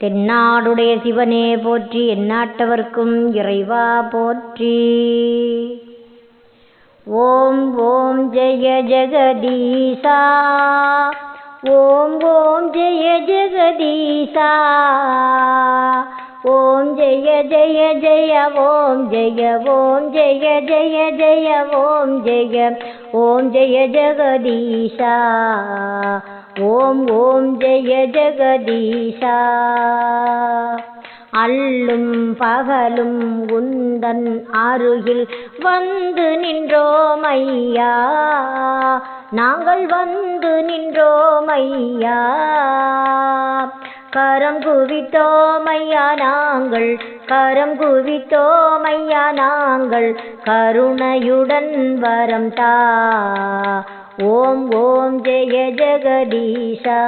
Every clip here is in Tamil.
தென்னாடுடைய சிவனே போற்றி எந்நாட்டவர்க்கும் இறைவா போற்றி. ஓம் ஓம் ஜெய ஜெகதீசா. ஓம் ஓம் ஜெய ஜெகதீசா. ஓம் ஜெய ஜெய ஜெய ஓம் ஜெய ஓம் ஜெய ஜெய ஜெய ஓம் ஜெய ஓம் ஜெய ஜெகதீசா. ஓம் ஓம் ஜெய ஜெகதீசா அல்லும் பகலும் உந்தன் அருகில் வந்து நின்றோம் ஐயா நாங்கள் வந்து நின்றோம் ஐயா கரம் குவித்தோம் ஐயா நாங்கள் கரம் குவித்தோம் ஐயா நாங்கள் கருணையுடன் வரம் தா. ஓம் ஓம் ஜெய ஜெகதீஷா.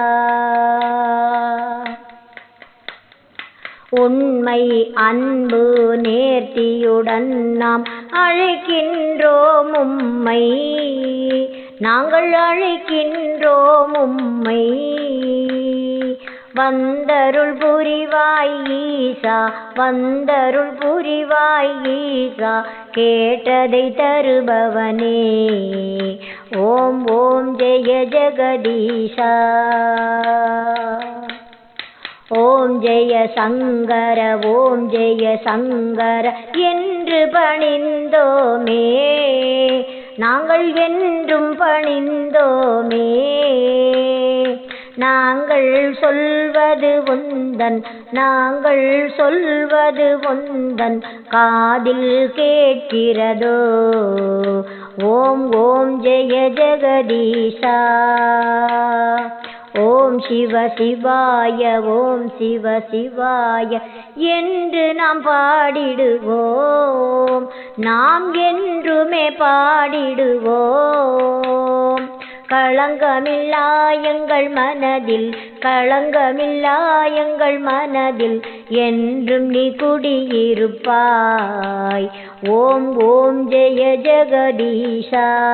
உண்மை அன்பு நேர்த்தியுடன் நாம் அழைக்கின்றோம் உம்மை. நாங்கள் அழைக்கின்றோம் உம்மை. வந்தருள் புரிவாய் ஈசா வந்தருள் புரிவாய் ஈசா கேட்டதை தருபவனே. ஓம் ஓம் ஜெய ஜெகதீஷா. ஓம் ஜெய சங்கர ஓம் ஜெய சங்கர என்று பணிந்தோமே. நாங்கள் என்றும் பணிந்தோமே. நாங்கள் சொல்வது உந்தன் நாங்கள் சொல்வது உந்தன் காதில் கேட்கிறதோ? ஓம் ஓம் ஜெய ஜெகதீஷா. ஓம் சிவ சிவாய ஓம் சிவ சிவாய என்று நாம் பாடிடுவோம். நாம் என்றுமே பாடிடுவோம். களங்கமில்லா எங்கள் மனதில் களங்கமில்லா எங்கள் மனதில் என்றும் நீ குடியிருப்பாய். ஓம் ஓம் ஜெய ஜெகதீஷா.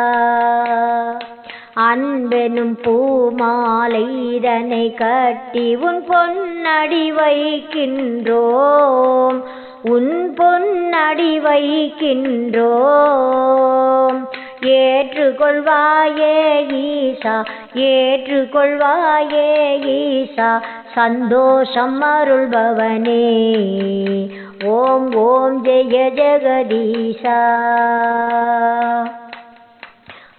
அன்பெனும் பூமாலை இதனை கட்டி உன் பொன்னடி வைக்கின்றோம். உன் பொன்னடி வைக்கின்றோம். ஏற்றுக்கொள்வாயே ஈசா ஏற்றுக்கொள்வாயே ஈசா சந்தோஷம் அருள்பவனே. ஓம் ஓம் ஜெய ஜெகதீசா.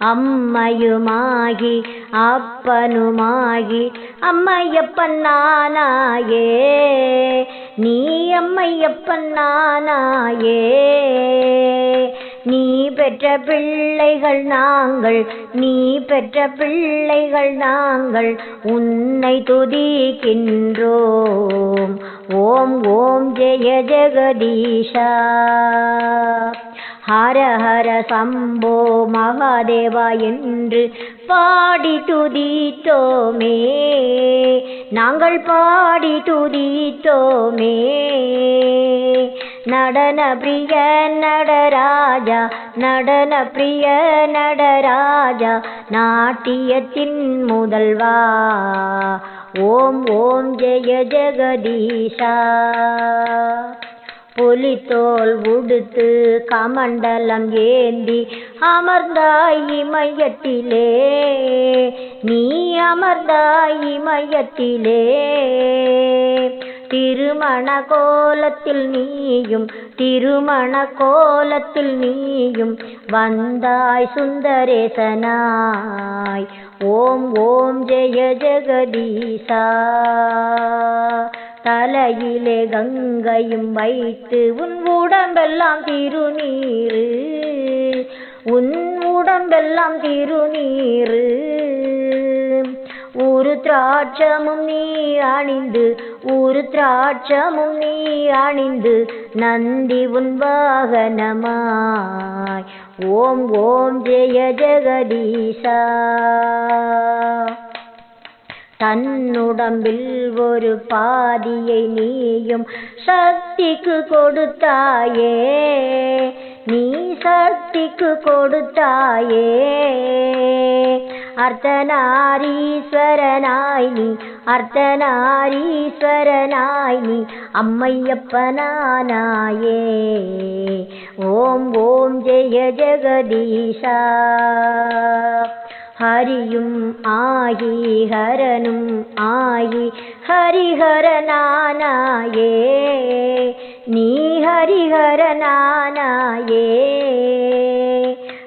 அம்மையுமாகி அப்பனுமாகி அம்மையப்பன் நானாயே. நீ அம்மையப்பன் நானாயே. நீ பெற்ற பிள்ளைகள் நாங்கள் நீ பெற்ற பிள்ளைகள் நாங்கள் உன்னை துதிக்கின்றோம். ஓம் ஓம் ஜெய ஜெகதீஷா. ஹர ஹர சம்போ மகாதேவா என்று பாடி துதித்தோமே. நாங்கள் பாடி துதித்தோமே. நடன பிரிய நடராஜா நடன பிரிய நடராஜா நாட்டியத்தின் முதல்வா. ஓம் ஓம் ஜெய ஜெகதீஷா. புலித்தோல் உடுத்து கமண்டலம் ஏந்தி அமர்ந்தாயி மையத்திலே நீ அமர்ந்தாயி மையத்திலே திருமண கோலத்தில் நீயும் திருமண கோலத்தில் நீயும் வந்தாய் சுந்தரேசனாய். ஓம் ஓம் ஜெய ஜெகதீசா. தலையிலே கங்கையும் வைத்து உன் உடம்பெல்லாம் திருநீரு உன் உடம்பெல்லாம் திருநீரு ஒரு திராட்சமும் நீ அணிந்து ஒரு திராட்சமும் நீ அணிந்து நந்தி உன் வாகனமாய். ஓம் ஓம் ஜெய ஜெகதீசா. தன்னுடம்பில் ஒரு பாதியை நீயும் சக்திக்கு கொடுத்தாயே. நீ சக்திக்கு கொடுத்தாயே. அர்த்தநாரீஸ்வரனாய் நீ அர்த்தநாரீஸ்வரனாய் நீ அம்மையப்பனானாயே ஓம் ஓம் ஜெய ஜெகதீஷா ஹரியும் ஆகி ஹரனும் ஆகி ஹரிஹரனானாயே நீ ஹரிஹரனானாயே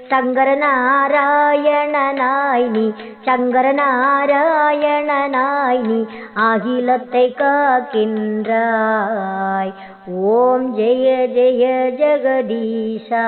சங்கரநாராயணனாய் நீ சங்கரநாராயணனாய் நீ அகிலத்தை காக்கின்றாய். ஓம் ஜெய ஜெய ஜெகதீஷா.